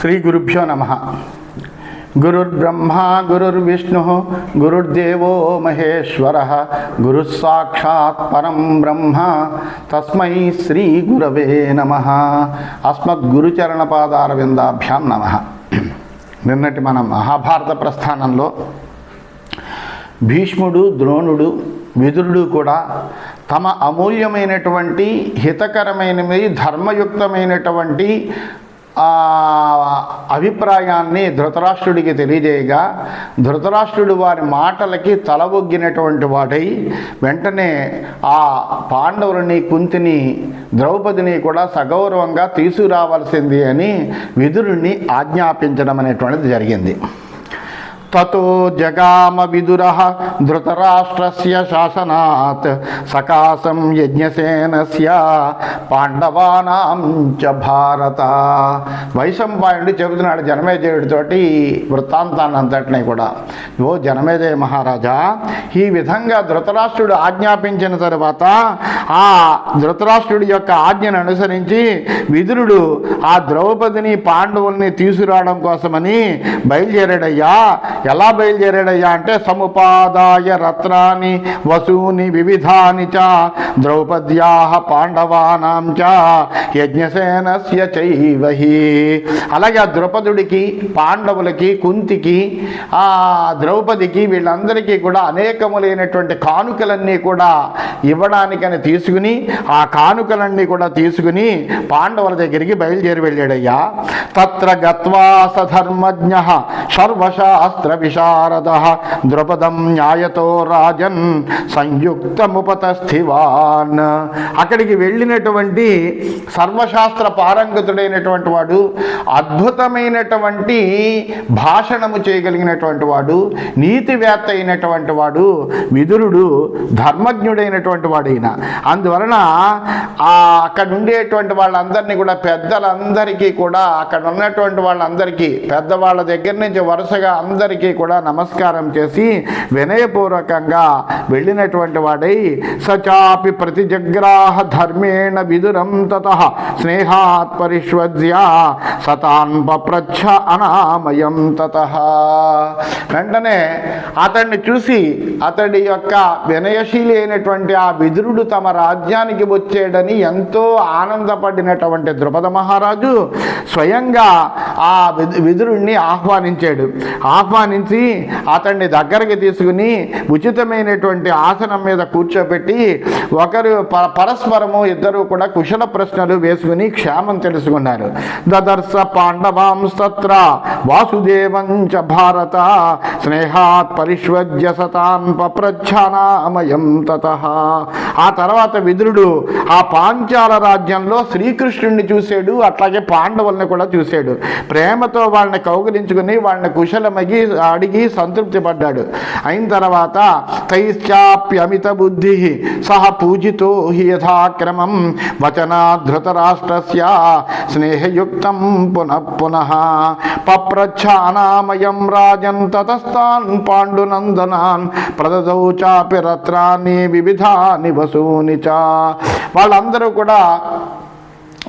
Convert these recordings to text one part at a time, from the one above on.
శ్రీ గురుభ్యో నమ. గురుర్బ్రహ్మ గురుర్విష్ణు గురుర్దేవో మహేశ్వర. గురుస్సాక్షాత్ పరం బ్రహ్మ. తస్మై శ్రీ గురవే నమ అస్మద్గురుచరణపాదారవిందాభ్యాం నమ. నిన్నటి మన మహాభారత ప్రస్థానంలో భీష్ముడు ద్రోణుడు విదురుడు కూడా తమ అమూల్యమైనటువంటి హితకరమైనవి ధర్మయుక్తమైనటువంటి అభిప్రాయాన్ని ధృతరాష్ట్రుడికి తెలియజేయగా ధృతరాష్ట్రుడు వారి మాటలకి తల ఒగ్గినటువంటి వాడై వెంటనే ఆ పాండవులని కుంతిని ద్రౌపదిని కూడా సగౌరవంగా తీసుకురావాల్సింది అని విదురుణ్ణి ఆజ్ఞాపించడం అనేటువంటిది జరిగింది. తతో జగామ విదుర ధృతరాష్ట్రస్య శాసనాత్ సకాశం యజ్ఞసేనస్య పాండవానాం చ భారత వైశంపాయుడు చెబుతున్నాడు జనమేజయుడితోటి వృత్తాంతాన్ని అంతటినీ కూడా. ఓ జనమేజయ మహారాజా ఈ విధంగా ధృతరాష్ట్రుడు ఆజ్ఞాపించిన తర్వాత ఆ ధృతరాష్ట్రుడి యొక్క ఆజ్ఞను అనుసరించి విదురుడు ఆ ద్రౌపదిని పాండవుల్ని తీసుకురావడం కోసమని బయలుదేరాడయ్యా. ఎలా బయలుదేరాడయ్యా అంటే సముపాదాయ రత్నాన్ని వసూని వివిధాని చ ద్రౌపద్యా పాండవానాం చ యజ్ఞసేనస్య చైవహి అలాగే ఆ ద్రౌపదుడికి పాండవులకి కుంతికి ఆ ద్రౌపదికి వీళ్ళందరికీ కూడా అనేకములైనటువంటి కానుకలన్నీ కూడా ఇవ్వడానికని తీసుకుని ఆ కానుకలన్నీ కూడా తీసుకుని పాండవుల దగ్గరికి బయలుదేరి వెళ్ళాడయ్యా. తత్ర గత్వా సధర్మజ్ఞ సర్వశాస్త్ర విశారద ద్రుపదం న్యాయతో రాజన్ సంయుక్తముపతస్థివాన్. అక్కడికి వెళ్ళినటువంటి సర్వశాస్త్ర పారంగతుడైనటువంటి వాడు అద్భుతమైనటువంటి భాషణము చేయగలిగినటువంటి వాడు నీతివేత్త అయినటువంటి వాడు విదురుడు ధర్మజ్ఞుడైనటువంటి వాడైన. అందువలన అక్కడ ఉండేటువంటి వాళ్ళందరినీ కూడా పెద్దలందరికీ కూడా అక్కడ ఉన్నటువంటి వాళ్ళందరికీ పెద్దవాళ్ళ దగ్గర నుంచి వరుసగా అందరికీ కూడా నమస్కారం చేసి వినయపూర్వకంగా వెళ్ళినటువంటి వాడై సచాపి ప్రతిజగ్రాహ ధర్మేణ విదురం తత స్నేహాత్ పరిష్వజ్య సతాన్ పప్రచ్ఛ అనామయం తత. వెంటనే అతన్ని చూసి అతడి యొక్క వినయశీలి అయినటువంటి ఆ విదురుడు తమ రాజ్యానికి వచ్చాడని ఎంతో ఆనందపడినటువంటి ద్రుపద మహారాజు స్వయంగా ఆ విదురుణ్ణి ఆహ్వానించాడు. ఆహ్వానించి అతన్ని దగ్గరికి తీసుకుని ఉచితమైనటువంటి ఆసనం మీద కూర్చోబెట్టి ఒకరు పరస్పరము ఇద్దరు కూడా కుశల ప్రశ్నలు వేసుకుని క్షేమం తెలుసుకున్నారు. దదర్శ పాండవాంస్తత్ర వాసుదేవం చ భారత స్నేహాత్ పరిష్వజ్య సతాన్ పప్రచ్ఛానామయం తత. ఆ తర్వాత విదురుడు ఆ పాంచాల రాజ్యంలో శ్రీకృష్ణుడిని చూశాడు అట్లాగే పాండవుల్ని కూడా చూశాడు. ప్రేమతో వాళ్ళని కౌగిలించుకుని వాళ్ళని కుశలమగి అడిగి సంతృప్తి పడ్డాడు అయిన తర్వాత తైశ్చాప్యమిత బుద్ధి సహ పూజితో హి యథాక్రమం వచనా స్నేహయుక్తం పునః పునః పప్రచ్ఛానామయం రాజన్ తతస్థాన్ పాండునందనాన్ ప్రదదౌ చాపి రత్రాన్ని వివిధాని వసూని చ. వాళ్ళందరూ కూడా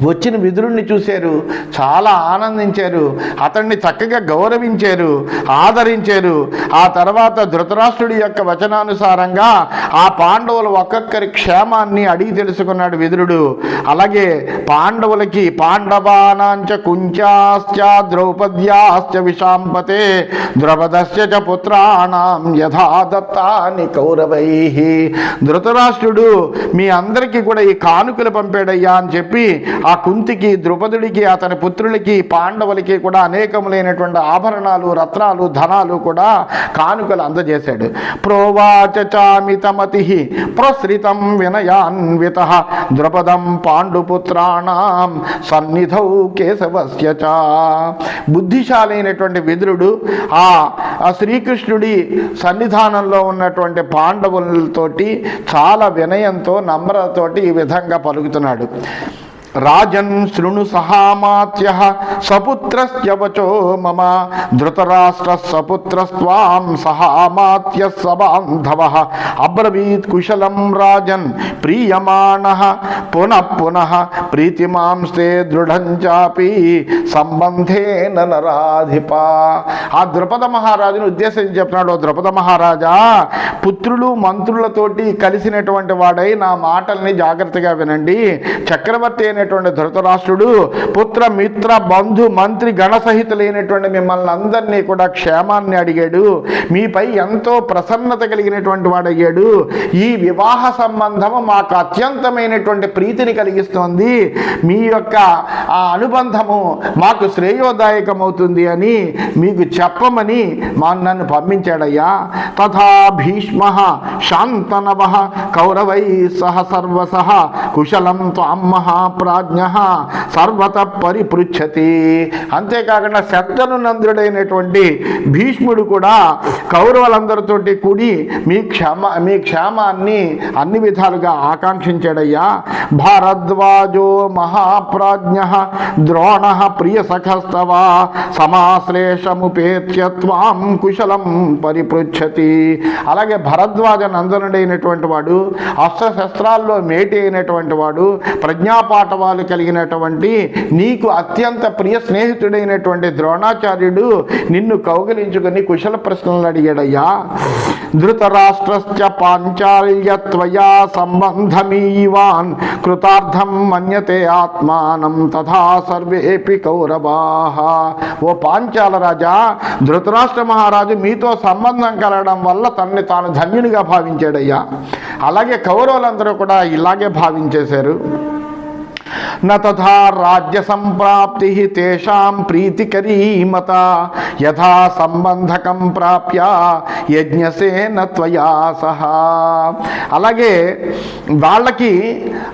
వచ్చిన విదురుణ్ణి చూశారు చాలా ఆనందించారు అతన్ని చక్కగా గౌరవించారు ఆదరించారు. ఆ తర్వాత ధృతరాష్ట్రుడి యొక్క వచనానుసారంగా ఆ పాండవులు ఒక్కొక్కరి క్షేమాన్ని అడిగి తెలుసుకున్నాడు విదురుడు. అలాగే పాండవులకి పాండవానాంచ కుంచాశ్చ ద్రౌపద్యాశ్చ విశాంపతే ద్రౌపదస్య చ పుత్రాణం యథాదత్తాని కౌరవై. ధృతరాష్ట్రుడు మీ అందరికీ కూడా ఈ కానుకలు పంపాడయ్యా అని చెప్పి ఆ కుంతికి ద్రుపదుడికి అతని పుత్రులకి పాండవులకి కూడా అనేకములైనటువంటి ఆభరణాలు రత్నాలు ధనాలు కూడా కానుకలు అందజేశాడు. ప్రోవాచచామితమతి ప్రసృతం వినయాన్విత ద్రుపదం పాండుపుత్రాణం సన్నిధౌ కేశవస్య బుద్ధిశాలైనటువంటి విద్రుడు విదురుడు ఆ ఆ శ్రీకృష్ణుడి సన్నిధానంలో ఉన్నటువంటి పాండవులతోటి చాలా వినయంతో నమ్రతతోటి ఈ విధంగా పలుకుతున్నాడు. రాజన్ శృణు సహామాత్య సపుత్రస్యవచో మమ ధృతరాష్ట్ర సపుత్రస్వాం సహామాత్య సబాంధవ అబ్రవీత్ కుశలం రాజన్ ప్రీయమాణ పునః పునః ప్రీతిమాంస్తే దృఢం చాపి సంబంధేన నరాధిప ఆ ద్రుపద మహారాజును ఉద్దేశించి చెప్పినాడు? ద్రుపద మహారాజా పుత్రులు మంత్రులతోటి కలిసినటువంటి వాడై నా మాటల్ని జాగ్రత్తగా వినండి. చక్రవర్తి అయినటువంటి ధృతరాష్ట్రుడు పుత్ర మిత్ర బంధు మంత్రి గణసహితులైనటువంటి మిమ్మల్ని అందరినీ కూడా క్షేమాన్ని అడిగాడు. మీపై ఎంతో ప్రసన్నత కలిగినటువంటి వాడయ్యాడు ఈ వివాహ సంబంధము మాకు అత్యంతమైనటువంటి ప్రీతిని కలిగిస్తోంది. మీ యొక్క ఆ అనుబంధము మాకు శ్రేయోదాయకమవుతుంది అని మీకు చెప్పమని మా నన్ను పంపించాడయ్యా. తథా భీష్మ శాంతనవ కౌరవై సహ సర్వస కుశలం త్వాం మహాప్రాజ్ఞ సర్వత పరిపృచ్ఛతి. అంతేకాకుండా శక్తనునందుడైనటువంటి భీష్ముడు కూడా కౌరవులందరితోటి కూడి మీ క్షమ మీ క్షేమాన్ని అన్ని విధాలుగా ఆకాంక్షించాడయ్యా. భారద్వాజో మహాప్రాజ్ఞ ద్రోణ ప్రియ సఖస్తవ సమాశ్లేషముపేత్యత్వాం కుశలం పరిపృచ్ఛతి. అలాగే భరద్వాజ నందనుడైనటువంటి వాడు అస్త్రశస్త్రాల్లో మేటి అయినటువంటి వాడు అనుభవాలు కలిగినటువంటి నీకు అత్యంత ప్రియ స్నేహితుడైనటువంటి ద్రోణాచార్యుడు నిన్ను కౌగిలించుకుని కుశల ప్రశ్నలు అడిగాడయ్యా. ధృతరాష్ట్రశ్చ పాంచాల్యత్వయా సంబంధమీవాన్ కృతార్థం మన్యతే ఆత్మానం తథా సర్వేపి కౌరవాహ ఓ పాంచాల రాజా ధృతరాష్ట్ర మహారాజు మీతో సంబంధం కలగడం వల్ల తనని తాను ధన్యునిగా భావించాడయ్యా. అలాగే కౌరవులందరూ కూడా ఇలాగే భావించేశారు. న రాజ్య సంప్రాప్తి తేషాం ప్రీతికరీమత యథా సంబంధకం ప్రాప్య యజ్ఞసేన త్వయా సహా. అలాగే వాళ్ళకి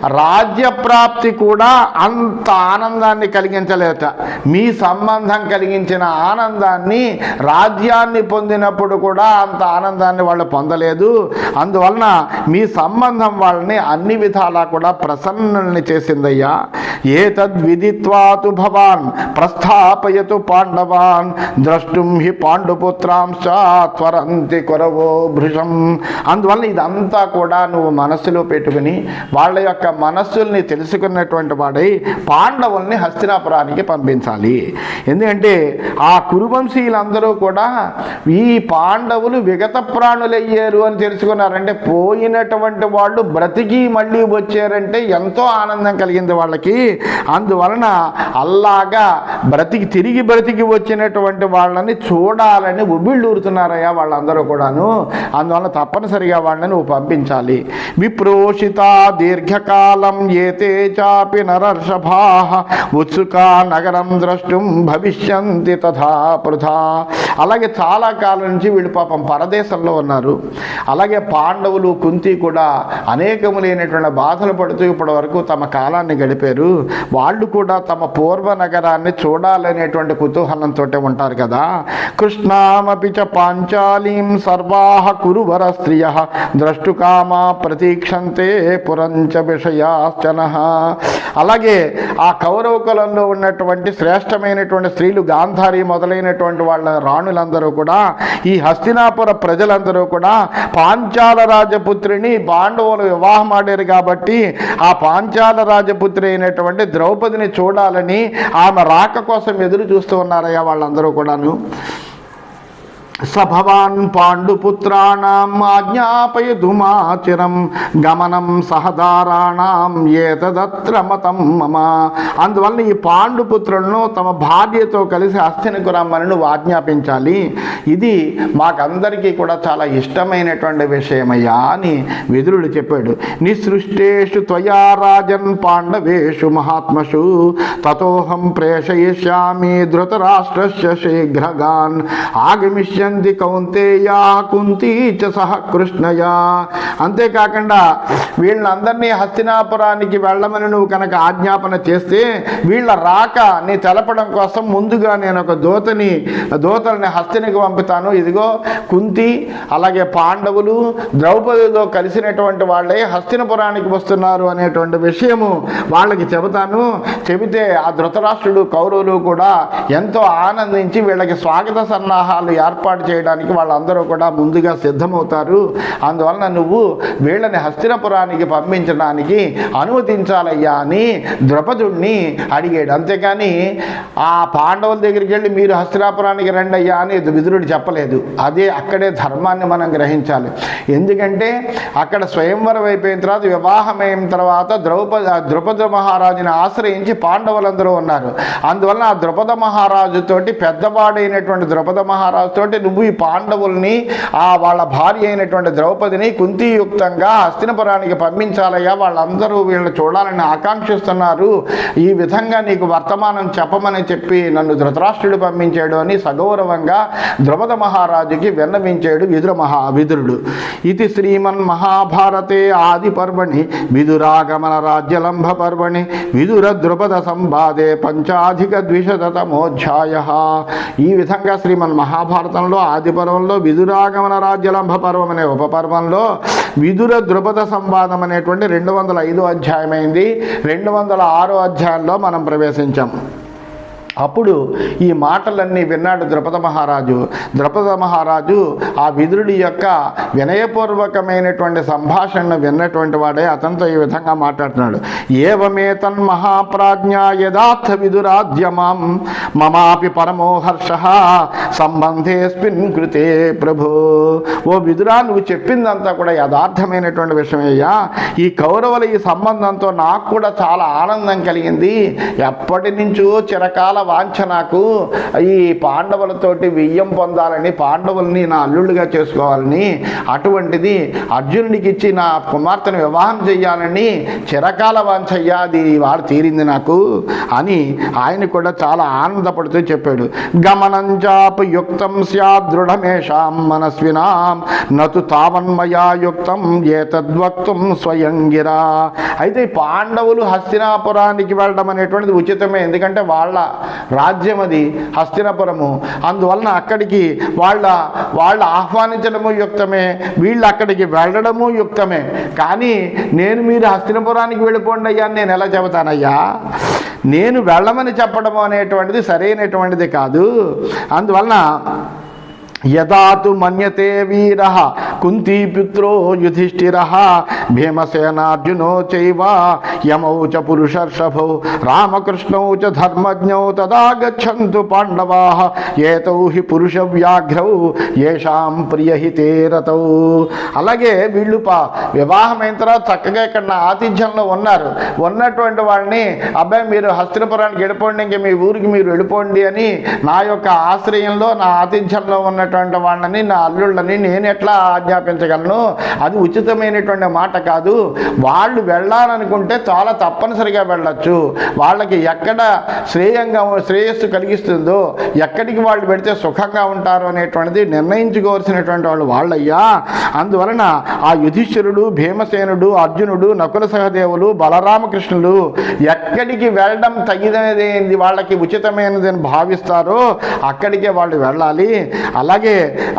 రాజ్య ప్రాప్తి కూడా అంత ఆనందాన్ని కలిగించలేట మీ సంబంధం కలిగించిన ఆనందాన్ని రాజ్యాన్ని పొందినప్పుడు కూడా అంత ఆనందాన్ని వాళ్ళు పొందలేదు. అందువలన మీ సంబంధం వాళ్ళని అన్ని విధాలా కూడా ప్రసన్నల్ని చేసిందయ్యా. ఏతద్విదిత్వాతు భవాన్ ప్రస్థాపయతు పాండవాన్ ద్రష్టుం హి పాండుపుత్రాంశ త్వరంతి కొరవో భృషం. అందువల్ల ఇదంతా కూడా నువ్వు మనస్సులో పెట్టుకుని వాళ్ళ యొక్క మనస్సుల్ని తెలుసుకున్నటువంటి వాడై పాండవుల్ని హస్తినాపురానికి పంపించాలి. ఎందుకంటే ఆ కురువంశీయులందరూ కూడా ఈ పాండవులు విగత ప్రాణులయ్యారు అని తెలుసుకున్నారంటే పోయినటువంటి వాళ్ళు బ్రతికి మళ్ళీ వచ్చారంటే ఎంతో ఆనందం కలిగింది. వాళ్ళకి. అందువలన అల్లాగా బ్రతికి తిరిగి బ్రతికి వచ్చినటువంటి వాళ్ళని చూడాలని ఉబిళ్ళూరుతున్నారయ్యా వాళ్ళందరూ కూడాను. అందువలన తప్పనిసరిగా వాళ్ళని పంపించాలి. విప్రోషిత దీర్ఘకాలం ఏతే చాపి నరర్షభా ఉత్సుకా నగరం ద్రష్టుం భవిష్యంతి తథా పృథా. అలాగే చాలా కాలం నుంచి వీళ్ళు పాపం పరదేశంలో ఉన్నారు. అలాగే పాండవులు కుంతి కూడా అనేకములైనటువంటి బాధలు పడుతూ ఇప్పటి వరకు తమ కాలాన్ని గడిపారు. వాళ్ళు కూడా తమ పూర్వ నగరాన్ని చూడాలనేటువంటి కుతూహలంతో ఉంటారు కదా. కృష్ణామపి చ పాంచాలీం సర్వాహ కురువర స్త్రియ ద్రష్టుకామా ప్రతీక్షంతే పురంచ విషయాశ్చన. అలాగే ఆ కౌరవ కులంలో ఉన్నటువంటి శ్రేష్టమైనటువంటి స్త్రీలు గాంధారి మొదలైనటువంటి వాళ్ళ రాణులందరూ కూడా ఈ హస్తినాపుర ప్రజలందరూ కూడా పాంచాల రాజపుత్రిని పాండవులు వివాహం ఆడారు కాబట్టి ఆ పాంచాల రాజపుత్రి అయినటువంటి ద్రౌపదిని చూడాలని ఆమె రాక కోసం ఎదురు చూస్తూ ఉన్నారయ్యా వాళ్ళందరూ కూడాను. సభవాన్ పాండుపుత్రాణం ఆజ్ఞాపయదుమాచిరం గమనం సహదారాణం ఏతదత్ర మతం మమ. అందువల్ల ఈ పాండుపుత్రులను తమ భార్యతో కలిసి అస్థినకు రమ్మని నువ్వు ఆజ్ఞాపించాలి. ఇది మాకందరికీ కూడా చాలా ఇష్టమైనటువంటి విషయమయ్యా అని విదురుడు చెప్పాడు. నిసృష్టేషు త్వయా రాజన్ పాండవేషు మహాత్మషు. తతోహం ప్రేషయిష్యామి ధృతరాష్ట్రస్య శీఘ్రగాన్. ఆగమిష్య పశ్యంతి కౌంతేయా కుంతి చ సహ కృష్ణయా. అంతేకాకుండా వీళ్ళందరినీ హస్తినాపురానికి వెళ్ళమని నువ్వు కనుక ఆజ్ఞాపన చేస్తే వీళ్ళ రాక నీ తెలపడం కోసం ముందుగా నేను ఒక దూతని దూతల్ని హస్తినికి పంపుతాను. ఇదిగో కుంతి అలాగే పాండవులు ద్రౌపదితో కలిసినటువంటి వాళ్ళే హస్తినపురానికి వస్తున్నారు అనేటువంటి విషయము వాళ్ళకి చెబుతాను. చెబితే ఆ ధృతరాష్ట్రుడు కౌరవులు కూడా ఎంతో ఆనందించి వీళ్ళకి స్వాగత సన్నాహాలు ఏర్పాటు చేయడానికి వాళ్ళందరూ కూడా ముందుగా సిద్ధమవుతారు. అందువలన నువ్వు వీళ్ళని హస్తినపురానికి పంపించడానికి అనుమతించాలయ్యా అని ద్రౌపదుణ్ణి అడిగాడు. అంతేకాని ఆ పాండవుల దగ్గరికి వెళ్ళి మీరు హస్తినాపురానికి రండి అయ్యా అని విదురుడు చెప్పలేదు. అదే అక్కడే ధర్మాన్ని మనం గ్రహించాలి. ఎందుకంటే అక్కడ స్వయంవరం అయిపోయిన తర్వాత వివాహమైన తర్వాత ద్రౌపద ద్రుపద మహారాజుని ఆశ్రయించి పాండవులందరూ ఉన్నారు. అందువలన ఆ ద్రుపద మహారాజుతోటి పెద్దవాడైనటువంటి ద్రుపద మహారాజుతోటి నువ్వు ఈ పాండవుల్ని ఆ వాళ్ళ భార్య అయినటువంటి ద్రౌపదిని కుంతియుక్తంగా హస్తినపురానికి పంపించాలయ్యా. వాళ్ళందరూ వీళ్ళు చూడాలని ఆకాంక్షిస్తున్నారు. ఈ విధంగా నీకు వర్తమానం చెప్పమని చెప్పి నన్ను ధృతరాష్ట్రుడు పంపించాడు అని సగౌరవంగా ద్రుపద మహారాజుకి విన్నవించాడు విదుర మహా విదురుడు ఇది శ్రీమన్ మహాభారతే ఆది పర్వణి విదురాగమన రాజ్యలంభ పర్వణి విదుర ద్రుపద సంవాదే పంచాధిక ద్విశతమోధ్యాయ ఈ విధంగా శ్రీమన్ మహాభారతంలో ఆది పర్వంలో విదురాగమన రాజ్యలంభ పర్వం అనే ఉపపర్వంలో విదుర ద్రుపద సంవాదం అనేటువంటి రెండు వందల ఐదో అధ్యాయమైంది. రెండు వందల ఆరో అధ్యాయంలో మనం ప్రవేశించాం. అప్పుడు ఈ మాటలన్నీ విన్నాడు ద్రుపద మహారాజు. ద్రుపద మహారాజు ఆ విదురుడి యొక్క వినయపూర్వకమైనటువంటి సంభాషణను విన్నటువంటి వాడే అతనితో ఈ విధంగా మాట్లాడుతున్నాడు. ఏవమే తన్మహాప్రాజ్ఞ యథార్థ విదురాద్యమాం మమాపి పరమోహర్ష సంబంధేస్మిన్ కృతే ప్రభు. ఓ విదురా నువ్వు చెప్పిందంతా కూడా యథార్థమైనటువంటి విషయమయ్యా. ఈ కౌరవుల ఈ సంబంధంతో నాకు కూడా చాలా ఆనందం కలిగింది. ఎప్పటి నుంచో చిరకాల వాంఛ నాకు. ఈ పాండవులతోటి వియ్యం పొందాలని పాండవుల్ని నా అల్లుళ్ళుగా చేసుకోవాలని అటువంటిది అర్జునుడికి ఇచ్చి నా కుమార్తెను వివాహం చేయాలని చిరకాల వాంఛ అయ్యా అది వాడు తీరింది నాకు అని ఆయన కూడా చాలా ఆనందపడుతూ చెప్పాడు. గమనం చాపు యుక్తం స్యాద్ దృఢమేషాం మనస్వినాం నతు తావన్మయా యుక్తం ఏతద్వక్తం స్వయంగిరా. అయితే పాండవులు హస్తినాపురానికి వెళ్ళడం అనేటువంటిది ఉచితమే ఎందుకంటే వాళ్ళ రాజ్యం అది హస్తినపురము. అందువలన అక్కడికి వాళ్ళ వాళ్ళు ఆహ్వానించడము యుక్తమే వీళ్ళు అక్కడికి వెళ్ళడము యుక్తమే. కానీ నేను మీరు హస్తినపురానికి వెళ్ళిపోండి అయ్యా అని నేను ఎలా చెబుతానయ్యా? నేను వెళ్ళమని చెప్పడము అనేటువంటిది సరైనటువంటిది కాదు. అందువలన యదాతు మన్యతే వీర కుంతీపుత్రో యుధిష్ఠిర భీమసేనార్జునో చైవ యమౌ చ పురుషర్షభౌ రామకృష్ణౌ చ ధర్మజ్ఞౌ తదా గచ్చంతు పాండవా ఏతౌ హి పురుష వ్యాఘ్రౌ ఏషాం ప్రియహితే రతౌ. అలాగే వీళ్ళు పా వివాహమైన తర్వాత చక్కగా ఇక్కడ నా ఆతిథ్యంలో ఉన్నారు. ఉన్నటువంటి వాడిని అబ్బాయి మీరు హస్తినపురానికి వెళ్ళిపోండి ఇంక మీ ఊరికి మీరు వెళ్ళిపోండి అని నా యొక్క ఆశ్రయంలో నా ఆతిథ్యంలో ఉన్నటువంటి వాళ్ళని నా అల్లుళ్ళని నేను ఎట్లా ఆజ్ఞాపించగలను? అది ఉచితమైనటువంటి మాట కాదు. వాళ్ళు వెళ్ళాలనుకుంటే చాలా తప్పనిసరిగా వెళ్ళొచ్చు. వాళ్ళకి ఎక్కడ శ్రేయంగా శ్రేయస్సు కలిగిస్తుందో ఎక్కడికి వాళ్ళు పెడితే సుఖంగా ఉంటారు అనేటువంటిది నిర్ణయించుకోవాల్సినటువంటి వాళ్ళు వాళ్ళయ్యా. అందువలన ఆ యుధిష్ఠిరుడు భీమసేనుడు అర్జునుడు నకుల సహదేవులు బలరామకృష్ణులు ఎక్కడికి వెళ్ళడం తగినది వాళ్ళకి ఉచితమైనది అని భావిస్తారో అక్కడికే వాళ్ళు వెళ్ళాలి. అలాగే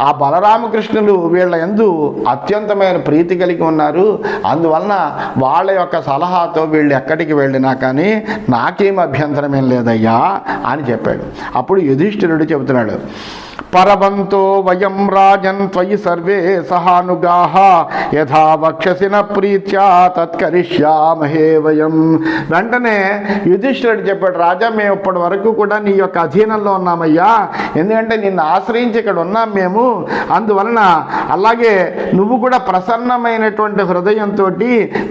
ఆ బలరామకృష్ణులు వీళ్ళ ఎందు అత్యంతమైన ప్రీతి కలిగి ఉన్నారు. అందువలన వాళ్ళ యొక్క సలహాతో వీళ్ళు ఎక్కడికి వెళ్ళినా కానీ నాకేం అభ్యంతరం ఏం లేదయ్యా అని చెప్పాడు. అప్పుడు యుధిష్ఠిరుడు చెబుతున్నాడు పరవంతో వయం రాజన్ త్వయి సర్వే సహానుగాహ యథా వక్షసిన ప్రీత్యా తత్కరిష్యామహే వయం. వెంటనే యుధిష్ఠుడు చెప్పాడు రాజా మేము ఇప్పటి వరకు కూడా నీ యొక్క అధీనంలో ఉన్నామయ్యా. ఎందుకంటే నిన్ను ఆశ్రయించి ఇక్కడ ఉన్నాం మేము. అందువలన అలాగే నువ్వు కూడా ప్రసన్నమైనటువంటి హృదయంతో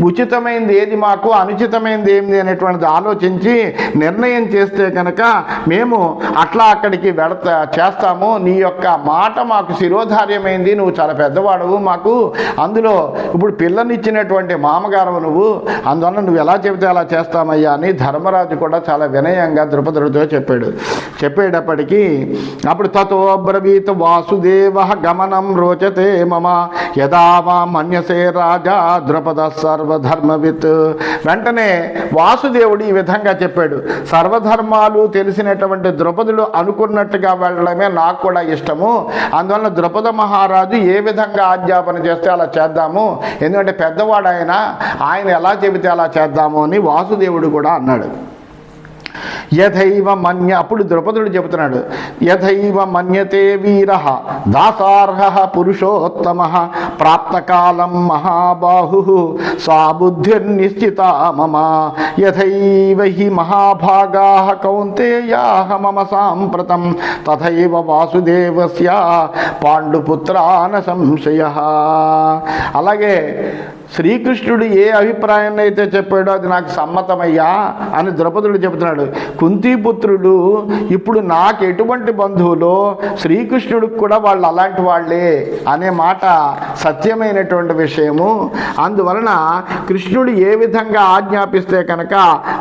ఉచితమైనది ఏది మాకు అనుచితమైనది ఏంది అనేటువంటిది ఆలోచించి నిర్ణయం చేస్తే కనుక మేము అట్లా అక్కడికి వెడతా చేస్తాము. నీ యొక్క మాట మాకు శిరోధార్యమైంది నువ్వు చాలా పెద్దవాడవు మాకు అందులో ఇప్పుడు పిల్లనిచ్చినటువంటి మామగారు నువ్వు అందువల్ల నువ్వు ఎలా చెబితే అలా చేస్తామయ్యా అని ధర్మరాజు కూడా చాలా వినయంగా ద్రుపదుడితో చెప్పాడు. చెప్పేటప్పటికీ అప్పుడు తతో బ్రవీత్ వాసుదేవ గమనం రోచతే మమ యదావా మన్యసే రాజా ద్రుపద సర్వధర్మవిత్. వెంటనే వాసుదేవుడు ఈ విధంగా చెప్పాడు సర్వధర్మాలు తెలిసినటువంటి ద్రుపదుడు అనుకున్నట్టుగా వెళ్ళడమే నాకు కూడా ఇష్టము. అందువల్ల ద్రుపద మహారాజు ఏ విధంగా ఆజ్ఞాపన చేస్తే అలా చేద్దాము? ఎందుకంటే పెద్దవాడు ఆయన ఆయన ఎలా చెబితే అలా చేద్దాము అని వాసుదేవుడు కూడా అన్నాడు. యథైవ మన్య అప్పుడు ద్రౌపదుడు చెబుతున్నాడు యథైవ మన్యతే వీర దాసార్హ పురుషోత్తమ ప్రాప్తకాలం మహాబాహు సా బుద్ధిర్నిశ్చిత మమ యథైవ హి మహాభాగా కౌంతేయా మమ సాంప్రతం తథైవ వాసుదేవస్య పాండుపుత్రాన సంశయ. అలాగే శ్రీకృష్ణుడు ఏ అభిప్రాయాన్ని అయితే చెప్పాడో అది నాకు సమ్మతమయ్యా అని ద్రౌపదుడు చెబుతున్నాడు. కుంతిపుత్రుడు ఇప్పుడు నాకు ఎటువంటి బంధువులో? శ్రీకృష్ణుడికి కూడా వాళ్ళు అలాంటి వాళ్ళే అనే మాట సత్యమైనటువంటి విషయము. అందువలన కృష్ణుడు ఏ విధంగా ఆజ్ఞాపిస్తే కనుక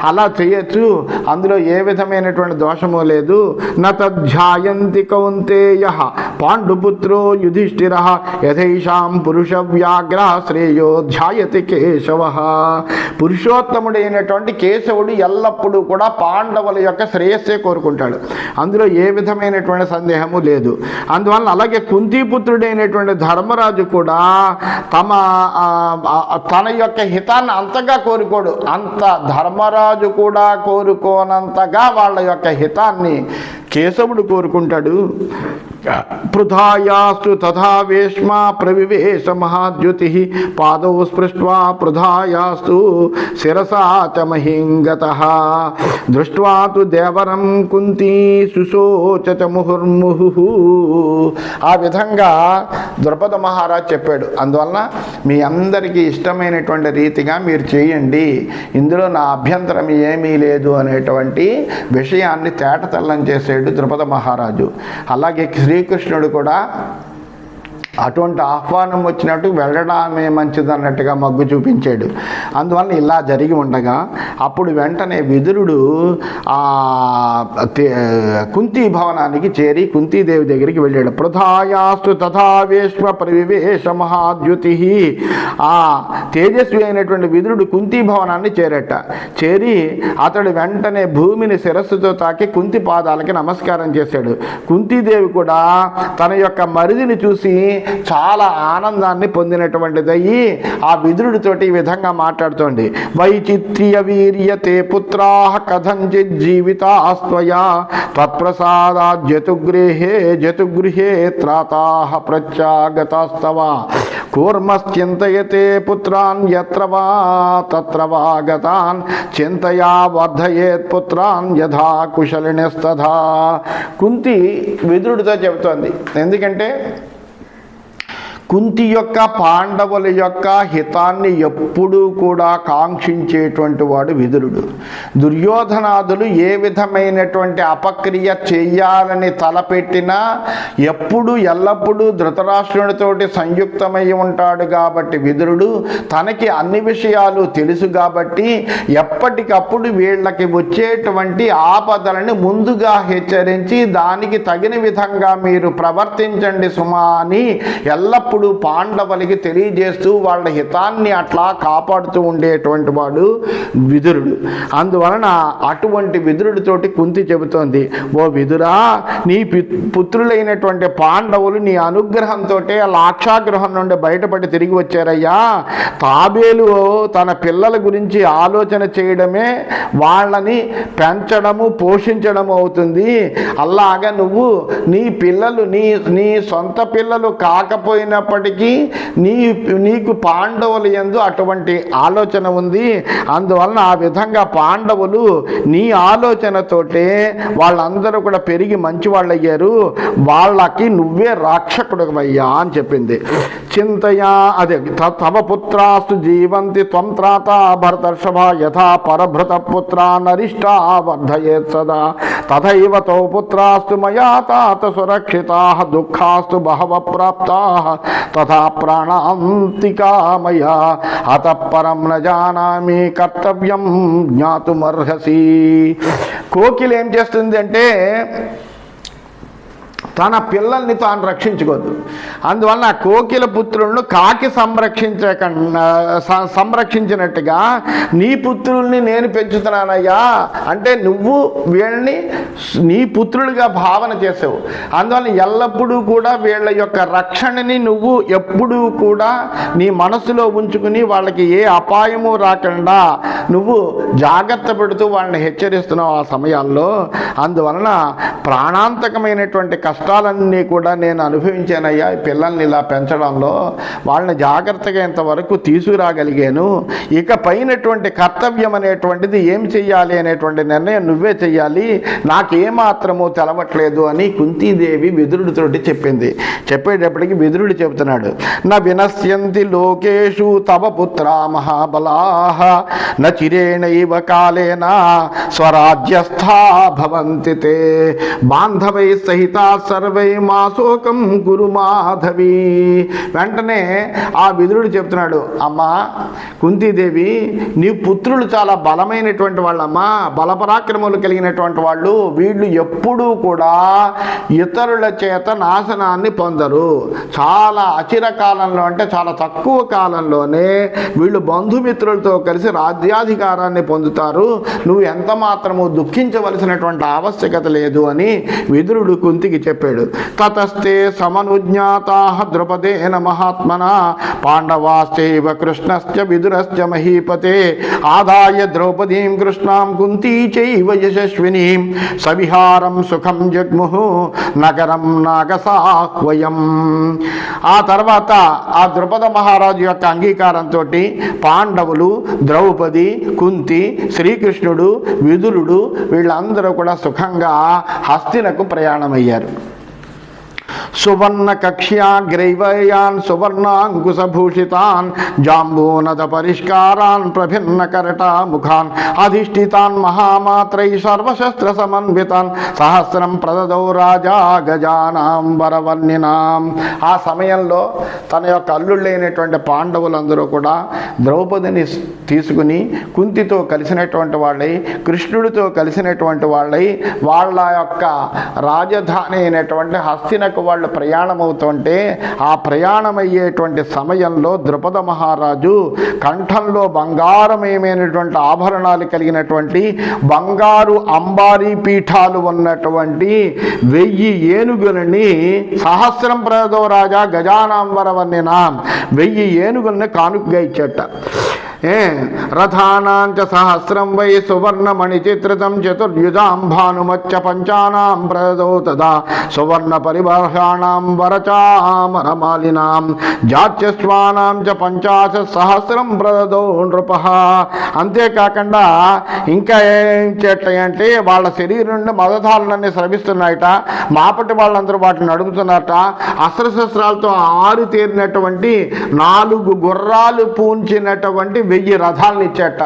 అలా చేయొచ్చు. అందులో ఏ విధమైనటువంటి దోషము లేదు. నతధ్యాయంతి కౌంతేయ పాండుపుత్రో యుధిష్ఠిర యథైషాం పురుష వ్యాఘ్ర శ్రేయో ధ్యాయతి కేశవ. పురుషోత్తముడైనటువంటి కేశవుడు ఎల్లప్పుడూ కూడా పాండవుల యొక్క శ్రేయస్సే కోరుకుంటాడు. అందులో ఏ విధమైనటువంటి సందేహము లేదు. అందువల్ల అలాగే కుంతీపుత్రుడైనటువంటి ధర్మరాజు కూడా తమ తన యొక్క హితాన్ని అంతగా కోరుకోడు. అంత ధర్మరాజు కూడా కోరుకోనంతగా వాళ్ళ యొక్క హితాన్ని కేశవుడు కోరుకుంటాడు. పృథాయాస్తు తథా వేష్మా ప్రవివేశ మహాద్యుతి. పాదౌ స్పృష్ట్వా పృథాయాస్తు శిరసా చ మహింగత. దృష్ట్వా తు దేవరం కుంతి సుశోచ ముహుర్ముహు. ఆ విధంగా ద్రుపద మహారాజ్ చెప్పాడు. అందువలన మీ అందరికీ ఇష్టమైనటువంటి రీతిగా మీరు చేయండి. ఇందులో నా అభ్యంతరం ఏమీ లేదు అనేటువంటి విషయాన్ని తేటతెల్లం చేసాడు ద్రుపద మహారాజు. అలాగే శ్రీకృష్ణుడు కూడా అటువంటి ఆహ్వానం వచ్చినట్టు వెళ్ళడమే మంచిదన్నట్టుగా మగ్గు చూపించాడు. అందువల్ల ఇలా జరిగి ఉండగా అప్పుడు వెంటనే విదురుడు ఆ కుంతి భవనానికి చేరి కుంతీదేవి దగ్గరికి వెళ్ళాడు. ప్రధాయాస్తు తథావేశ్వ పరివేశ మహాద్యుతి. ఆ తేజస్వి అయినటువంటి విదురుడు కుంతి భవనాన్ని చేరట. చేరి అతడు వెంటనే భూమిని శిరస్సుతో తాకి కుంతి పాదాలకి నమస్కారం చేశాడు. కుంతీదేవి కూడా తన యొక్క మరిదిని చూసి చాలా ఆనందాన్ని పొందినటువంటిదయ్యి ఆ విదురుడితోటి ఈ విధంగా మాట్లాడుతోంది. వైచిత్ర్య వీర్యతే పుత్రా కథంచిత్ జీవితాస్త్వయా తత్ప్రసాదా జతుగృహే జతుగృహే త్రాతా ప్రత్యాగతాస్తవ కూర్మశ్చింతయతే పుత్రాన్ ఎత్ర వా తత్ర వా గతాన్ చింతయా వర్ధయేత్ పుత్రాన్ యథా కుశలినిస్తథా. కుంతి విదురుడితో చెబుతోంది. ఎందుకంటే కుంతి యొక్క పాండవుల యొక్క హితాన్ని ఎప్పుడూ కూడా కాంక్షించేటువంటి వాడు విదురుడు. దుర్యోధనాదులు ఏ విధమైనటువంటి అపక్రియ చెయ్యాలని తలపెట్టినా ఎప్పుడు ఎల్లప్పుడూ ధృతరాష్ట్రునితోటి సంయుక్తమై ఉంటాడు కాబట్టి విదురుడు. తనకి అన్ని విషయాలు తెలుసు కాబట్టి ఎప్పటికప్పుడు వీళ్ళకి వచ్చేటువంటి ఆపదలని ముందుగా హెచ్చరించి దానికి తగిన విధంగా మీరు ప్రవర్తించండి సుమా అని ఎల్లప్పుడూ పాండవులకి తెలియజేస్తూ వాళ్ళ హితాన్ని అట్లా కాపాడుతూ ఉండేటువంటి వాడు విదురుడు. అందువలన అటువంటి విదురుడితోటి కుంతి చెబుతోంది ఓ విదురా నీ పుత్రులైనటువంటి పాండవులు నీ అనుగ్రహంతో లాక్షాగృహం నుండి బయటపడి తిరిగి వచ్చారయ్యా. తాబేలు తన పిల్లల గురించి ఆలోచన చేయడమే వాళ్ళని పెంచడము పోషించడము అవుతుంది. అలాగా నువ్వు నీ పిల్లలు నీ నీ సొంత పిల్లలు కాకపోయినప్పుడు ఉన్నప్పటికీ నీ నీకు పాండవులు యందు అటువంటి ఆలోచన ఉంది. అందువలన ఆ విధంగా పాండవులు నీ ఆలోచనతోటే వాళ్ళందరూ కూడా పెరిగి మంచి వాళ్ళు అయ్యారు వాళ్ళకి నువ్వే రాక్షకుడు అయ్యా అని చెప్పింది. చింతయా అదే త- తవ పుత్రాస్తు జీవంతి త్వం త్రాత భరతర్షభ యథా పరభృత పుత్ర నరిష్టా వర్ధయేత్ సదా. తథైవ తౌ పుత్రాస్తు మయా తాత సురక్షితా దుఃఖాస్తు బహవ ప్రాప్తా. తథా ప్రాణాంతికా అత పరం న కర్తవ్యం జ్ఞాతుమర్హసి. కోకిలు ఏం చేస్తుంది అంటే తన పిల్లల్ని తాను రక్షించుకోద్దు అందువలన కోకిల పుత్రులను కాకి సంరక్షించక సంరక్షించినట్టుగా నీ పుత్రుల్ని నేను పెంచుతున్నానయ్యా. అంటే నువ్వు వీళ్ళని నీ పుత్రులుగా భావన చేసావు. అందువలన ఎల్లప్పుడూ కూడా వీళ్ళ యొక్క రక్షణని నువ్వు ఎప్పుడూ కూడా నీ మనసులో ఉంచుకుని వాళ్ళకి ఏ అపాయము రాకుండా నువ్వు జాగ్రత్త పెడుతూ వాళ్ళని హెచ్చరిస్తున్నావు ఆ సమయాల్లో. అందువలన ప్రాణాంతకమైనటువంటి కష్టాలన్నీ కూడా నేను అనుభవించానయ్యా. పిల్లల్ని ఇలా పెంచడంలో వాళ్ళని జాగ్రత్తగా ఇంతవరకు తీసుకురాగలిగాను. ఇక పైనటువంటి కర్తవ్యం అనేటువంటిది ఏం చెయ్యాలి అనేటువంటి నిర్ణయం నువ్వే చెయ్యాలి. నాకేమాత్రము తెలవట్లేదు అని కుంతీదేవి విదురుడితోటి చెప్పింది. చెప్పేటప్పటికి విదురుడు చెబుతున్నాడు. నా వినశ్యంతి లోకేషు తవ పుత్ర మహాబలాహ న చిరేణైవ స్వరాజ్యస్థా భవంతి తే. బాంధవై సహిత సర్వై మాసోకం గురు మాధవి. వెంటనే ఆ విదురుడు చెప్తున్నాడు అమ్మా కుంతీదేవి నీ పుత్రులు చాలా బలమైనటువంటి వాళ్ళమ్మా. బలపరాక్రమాలు కలిగినటువంటి వాళ్ళు. వీళ్ళు ఎప్పుడూ కూడా ఇతరుల చేత నాశనాన్ని పొందరు. చాలా అచిర కాలంలో అంటే చాలా తక్కువ కాలంలోనే వీళ్ళు బంధుమిత్రులతో కలిసి రాజ్యాధికారాన్ని పొందుతారు. నువ్వు ఎంత మాత్రము దుఃఖించవలసినటువంటి ఆవశ్యకత లేదు అని విదురుడు కుంతికి చెప్పాడు. తతస్తే సమనుజ్ఞాతా ద్రుపదేన మహాత్మన పాండవాశ్చైవ కృష్ణశ్చ విదురశ్చ మహీపతే ఆదాయ ద్రౌపదీం కృష్ణాం కుంతీ చైవ యశస్వినీం సవిహారం సుఖం జగ్ముహు నగరం నాగసాహ్వయం. ఆ తర్వాత ఆ ద్రుపద మహారాజు యొక్క అంగీకారంతో పాండవులు ద్రౌపది కుంతి శ్రీకృష్ణుడు విదురుడు వీళ్ళందరూ కూడా సుఖంగా హస్తినకు ప్రయాణమయ్యారు. సువర్ణ కక్ష్యాగ్రైవయాన్ సువర్ణాంకుశభూషితాన్ జాంబూనద పరిష్కారాన్ ప్రభిన్న కరట ముఖాన్ అధిష్ఠితాన్ మహామాత్రై సర్వశస్త్ర సమన్వితాన్ సహస్రం ప్రదదౌ రాజా గజానాం వరవర్ణినాం ఆ సమయంలో తన యొక్క అల్లుళ్ళైనటువంటి పాండవులందరూ కూడా ద్రౌపదిని తీసుకుని కుంతితో కలిసినటువంటి వాళ్ళై కృష్ణుడితో కలిసినటువంటి వాళ్ళై వాళ్ళ యొక్క రాజధాని అయినటువంటి హస్తినకు వాళ్ళు ప్రయాణం అవుతుంటే ఆ ప్రయాణం అయ్యేటువంటి సమయంలో ద్రుపద మహారాజు కంఠంలో బంగారమయమైనటువంటి ఆభరణాలు కలిగినటువంటి బంగారు అంబారీ పీఠాలు ఉన్నటువంటి వెయ్యి ఏనుగులని సహస్రం ప్రదో రాజా గజానాంబరవన్నినాం వెయ్యి ఏనుగుల్ని కానుకగా ఇచ్చేట. ఏ? రథానాంచ సహస్రం వై సువర్ణమణి చిత్రితం చతుర్యుజాం భానుమచ్చ పంచానాం ప్రదో తదా. సువర్ణ పరిభాషాణం వరచామరమాలినాం. జాత్యస్వానాం చ పంచాశ సహస్రం ప్రదో నృప. అంతేకాకుండా ఇంకా ఏం చేట్లయంటే వాళ్ళ శరీరం నుండి మదధారులన్నీ స్రవిస్తున్నాయట. మాపటి వాళ్ళందరూ వాటిని నడుపుతున్నారట. అస్త్రశస్త్రాలతో ఆరు తీరినటువంటి నాలుగు గుర్రాలు పూంచినటువంటి వెయ్యి రథాలను ఇచ్చేట.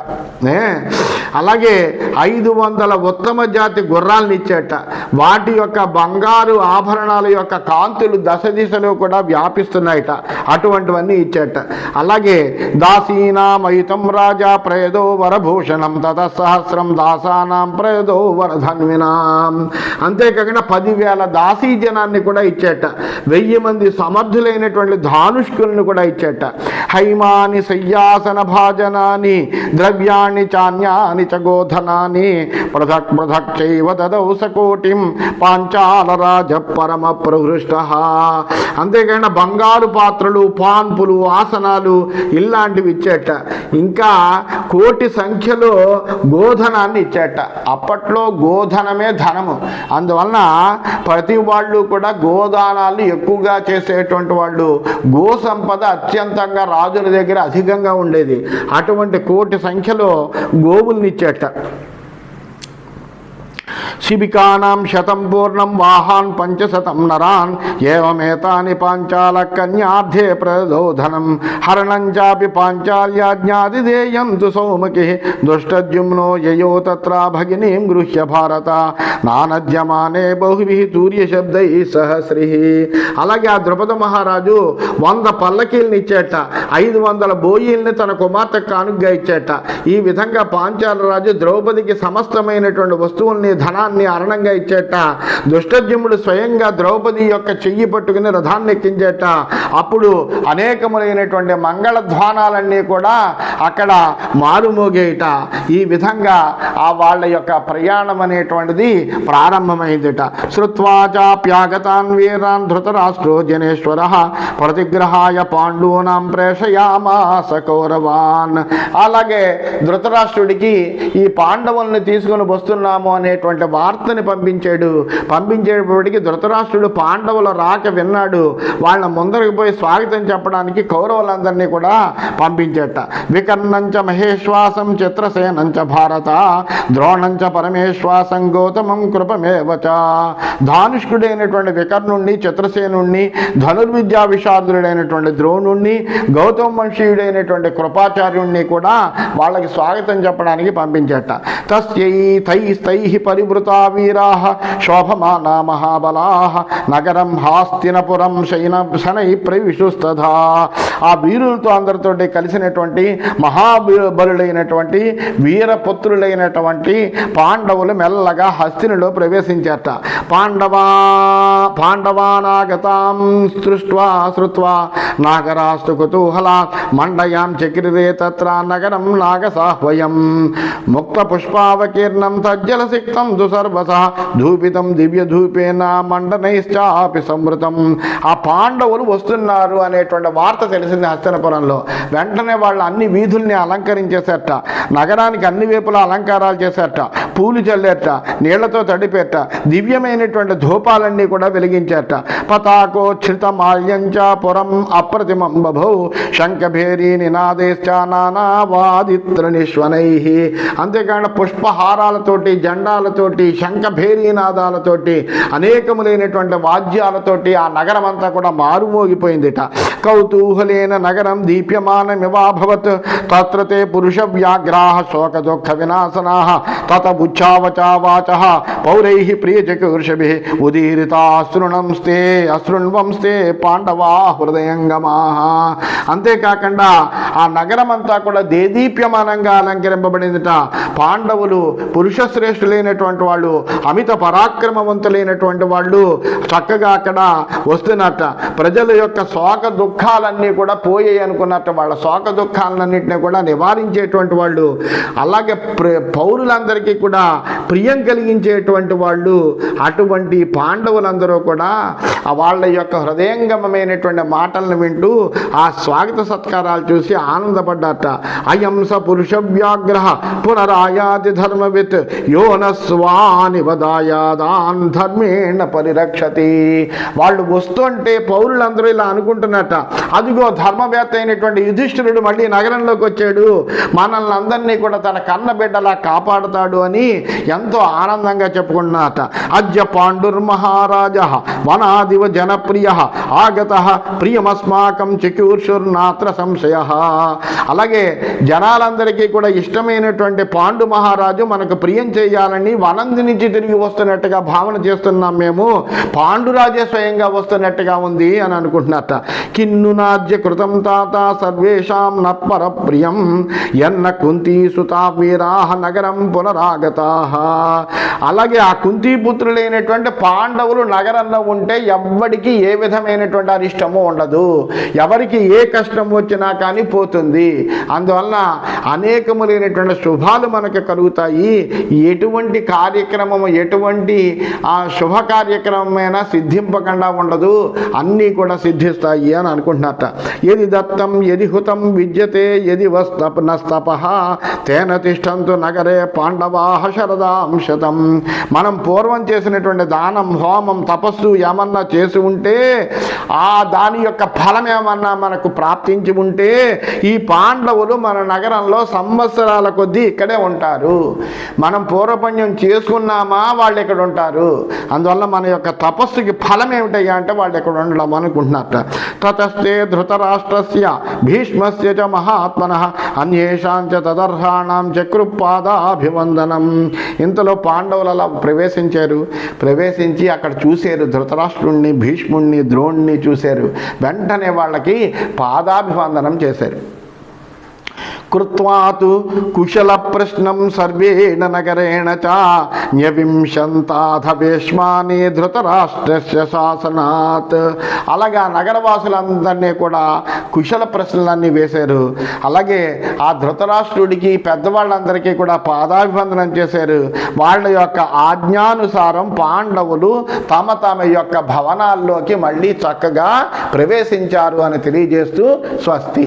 అలాగే ఐదు వందల ఉత్తమ జాతి గుర్రాలను ఇచ్చేట. వాటి యొక్క బంగారు ఆభరణాల యొక్క కాంతులు దశ దిశలో కూడా వ్యాపిస్తున్నాయట. అటువంటివన్నీ ఇచ్చేట. అలాగే దాసీనామయుతం రాజా ప్రయదో వరభూషణం తత సహస్రం దాసానాం ప్రయదో వరధన్వినాం. అంతేకాకుండా పదివేల దాసీ జనాన్ని కూడా ఇచ్చేట. వెయ్యి మంది సమర్థులైనటువంటి ధానుష్కులను కూడా ఇచ్చేట. హైమాని శయ్యాసన భాజనాని ద్రవ్యాన్ని చాన్యాని చ గోధనాని. పృథక్ పృథక్ చైవ దదౌ సకోటిం పాంచాల రాజ పరమ ప్రహృష్ట. అంతేకాకుండా బంగారు పాత్రలు పాన్పులు ఆసనాలు ఇలాంటివి ఇచ్చేట. ఇంకా కోటి సంఖ్యలో గోధనాన్ని ఇచ్చేట. అప్పట్లో గోధనమే ధనము. అందువలన ప్రతి వాళ్ళు కూడా గోదానాలు ఎక్కువగా చేసేటువంటి వాళ్ళు. గో సంపద అత్యంతంగా రాజుల దగ్గర అధికంగా ఉండేది. అటువంటి కోటి సంఖ్యలో గోవుల్నిచ్చేట. శిబికానాం శతం పూర్ణం వాహాన్ పంచశతం నరాన్ ఏమేతాని పాంచాల కన్యార్థే ప్రదోధనం. హరణం చాపి పాంచాల్యాజ్ఞాదిదేయం తు దుష్టద్యుమ్నో యయో తత్రా భగినీం గృహ్య భారత. నానద్యమానే బహువి తూర్యశబ్దై సహస్రి. అలాగే ఆ ద్రుపద మహారాజు వంద పల్లకీల్ని ఇచ్చేట ఐదు వందల బోయిల్ని తన కుమార్తె కానుగ్గా ఇచ్చేట. ఈ విధంగా పాంచాల రాజు ద్రౌపదికి సమస్తమైనటువంటి వస్తువుల్ని ధనాన్ని అరణంగా ఇచ్చేట. దుష్టజ్యముడు స్వయంగా ద్రౌపది యొక్క చెయ్యి పట్టుకుని రథాన్ని ఎక్కించేట. అప్పుడు అనేకములైనటువంటి మంగళధ్వానాలన్నీ కూడా అక్కడ మారుమోగేట. ఈ విధంగా ఆ వాళ్ళ యొక్క ప్రయాణం అనేటువంటిది ప్రారంభమైందిట. శ్రుత్వాచాప్యాగతాన్ వీరాన్ ధృతరాష్ట్రో జనేశ్వర ప్రతిగ్రహాయ పాండూనాం ప్రేషయామాస కౌరవాన్. అలాగే ధృతరాష్ట్రుడికి ఈ పాండవుల్ని తీసుకుని వస్తున్నాము అనేటువంటి వార్తని పంపించాడు. పంపించేటప్పటికి ధృతరాష్ట్రుడు పాండవుల రాక విన్నాడు. వాళ్ళ ముందరికి పోయి స్వాగతం చెప్పడానికి కౌరవులందరినీ కూడా పంపించేట. వికర్ణంచ మహేశ్వాసం చిత్రసేనంచ భారత ద్రోణంచ పరమేశ్వాసం గౌతమం కృపమేవచ. ధానుష్కుడైనటువంటి వికర్ణుణ్ణి చిత్రసేనుణ్ణి ధనుర్విద్యా విశారదుడైనటువంటి ద్రోణుణ్ణి గౌతమ వంశీయుడైనటువంటి కృపాచార్యుణ్ణి కూడా వాళ్ళకి స్వాగతం చెప్పడానికి పంపించేట. తస్యై తైస్తై పరివృతా వీరా శోభమానా మహాబలా నగరం హాస్తినపురం శైన శనై ప్రవిశుస్తథా. ఆ వీరులతో అందరితోటి కలిసినటువంటి మహాబలుడైనటువంటి వీరపుత్రులైనటువంటి పాండవులు మెల్లగా హస్తినిలో ప్రవేశించారట. పాండవా పాండవానాగతాం సృష్వా శ్రుత్వా నాగరాస్తు కుతూహలా మండయాం చక్రిరే తత్ర నగరం నాగసాహ్వయం. ముక్త పుష్పావకీర్ణం తజ్జల సిక్తం దుసర్వస ధూపితం దివ్య ధూపేన మండనైశ్చాపి సంవృతం. ఆ పాండవులు వస్తున్నారు అనేటువంటి వార్త తెలిసింది హస్తనపురంలో. వెంటనే వాళ్ళు అన్ని వీధుల్ని అలంకరించేశారట నగరానికి అన్ని వైపులా అలంకారాలు చేశారట పూలు చల్లేట. నీళ్ళతో తడిపేట. దివ్యమైనటువంటి ధూపాలన్నీ కూడా వెలిగించేట. పతాకోచ్ఛ్రిత మాల్యంచ పురం అప్రతిమం బభౌ. శంఖభేరీ నినాదేశ్చ నానావాదిత్ర నిశ్వనై. అంతేకాకుండా పుష్పహారాలతోటి జెండాలతో శంఖభేరీ నాదాలతోటి అనేకములైనటువంటి వాద్యాలతోటి ఆ నగరం అంతా కూడా మారుమోగిపోయిందిట. కౌతూహలేన నగరం దీప్యమానమివాభవత్. తత్రతే పురుష వ్యాఘ్రా శోక దుఃఖ వినాశనా తత బుచ్చావచావాచ పౌరై ప్రియచకృషభి ప్రియచకృషభిः ఉదీరితాశృణంస్తే అశృణ్వంస్తే పాండవా హృదయంగమా అంతేకాకుండా ఆ నగరం అంతా కూడా దేదీప్యమానంగా అలంకరింపబడిందిట. పాండవులు పురుష ఉన్నటువంటి వాళ్ళు అమిత పరాక్రమవంతులైనటువంటి వాళ్ళు చక్కగా అక్కడ వస్తున్నట్ట. ప్రజల యొక్క శోక దుఃఖాలన్నీ కూడా పోయాయి అనుకున్నట్టు. వాళ్ళ శోక దుఃఖాలన్నింటినీ కూడా నివారించేటువంటి వాళ్ళు అలాగే పౌరులందరికీ కూడా ప్రియం కలిగించేటువంటి వాళ్ళు అటువంటి పాండవులందరూ కూడా వాళ్ళ యొక్క హృదయంగమమైనటువంటి మాటలను వింటూ ఆ స్వాగత సత్కారాలు చూసి ఆనందపడ్డారట. అయంస పురుష వ్యాగ్రహ పునరాయాతి ధర్మవిత్ యోన స్వాని వదాయాదాన్ ధర్మేణ పరిరక్షతి. వాళ్ళు వస్తుంటే పౌరులందరూ ఇలా అనుకుంటున్నట్ట. అదిగో ధర్మవేత్త అయినటువంటి యుధిష్ఠిరుడు మళ్ళీ నగరంలోకి వచ్చాడు. మనల్ని అందరినీ కూడా తన కన్న బిడ్డలా కాపాడుతాడు అని ఎంతో ఆనందంగా చెప్పుకుంటున్నట అద్య పాండుర్మహారాజ వనాదివ జనప్రియ ఆగత ప్రియమస్మాకం చకూర్షుర్నాత్ర సంశయ. అలాగే జనాలందరికీ కూడా ఇష్టమైనటువంటి పాండు మహారాజు మనకు ప్రియం చేయాలని వనంది నుంచి తిరిగి వస్తున్నట్టుగా భావన చేస్తున్నాం మేము. పాండురాజే స్వయంగా వస్తున్నట్టుగా ఉంది అని అనుకుంటున్నట్ట కిన్ను నాద్య కృతం తాత సర్వేషాం నత్పర ప్రియం ఎన్న కుంతీ సుతా వీరాహ నగరం పునరాగతా. అలాగే ఆ కుంతీపుత్రులైనటువంటి పాండవులు నగరంలో ఉంటే ఎవ్వడికి ఏ విధమైనటువంటి అరిష్టము ఉండదు. ఎవరికి ఏ కష్టం వచ్చినా కానీ పోతుంది. అందువల్ల అనేకములైనటువంటి శుభాలు మనకు కలుగుతాయి. ఎటువంటి కార్యక్రమము ఎటువంటి ఆ శుభ కార్యక్రమమైనా సిద్ధింపకుండా ఉండదు. అన్నీ కూడా సిద్ధిస్తాయి అని అనుకుంటున్నట్ట ఎది దత్తం ఎది హుతం విద్యతే ఎది వస్తప నస్తప తేన తిష్టంతు నగరే పాండవాహ శరదాంశతం మనం పూర్వం చేసినటువంటి దానం హోమం తపస్సు ఏమన్నా చేసి ఉంటే ఆ దాని యొక్క ఫలం ఏమన్నా మనకు ప్రాప్తించి ఉంటే ఈ పాండవులు మన నగరంలో సంవత్సరాల కొద్దీ ఇక్కడే ఉంటారు. మనం పూర్వపుణ్యం చేసుకున్నామా? వాళ్ళు ఇక్కడ ఉంటారు? అందువల్ల మన యొక్క తపస్సుకి ఫలం ఏమిటయ్యా అంటే వాళ్ళు ఇక్కడ ఉండడం అనుకుంటున్నారట. తతస్తే ధృతరాష్ట్రస్య భీష్మస్య చ మహాత్మన అన్యేషాంచ తదర్హాణం చక్రుపాదాభివందనం ఇంతలో పాండవులు అలా ప్రవేశించారు. ప్రవేశించి అక్కడ చూశారు ధృతరాష్ట్రుణ్ణి భీష్ముణ్ణి ద్రోణ్ణి చూశారు. వెంటనే వాళ్ళకి పాదాభివందనం చేశారు. కృత్వాతు కుశల ప్రశ్నం సర్వేణ నగరేణ చ న్యవింశంతాథ భీష్మాని ధృతరాష్ట్రస్య శాసనాత్ అలాగా నగరవాసులందరినీ కూడా కుశల ప్రశ్నలన్నీ వేశారు. అలాగే ఆ ధృతరాష్ట్రుడికి పెద్దవాళ్ళందరికీ కూడా పాదాభివందనం చేశారు. వాళ్ళ యొక్క ఆజ్ఞానుసారం పాండవులు తమ తమ యొక్క భవనాల్లోకి మళ్ళీ చక్కగా ప్రవేశించారు అని తెలియజేస్తూ స్వస్తి.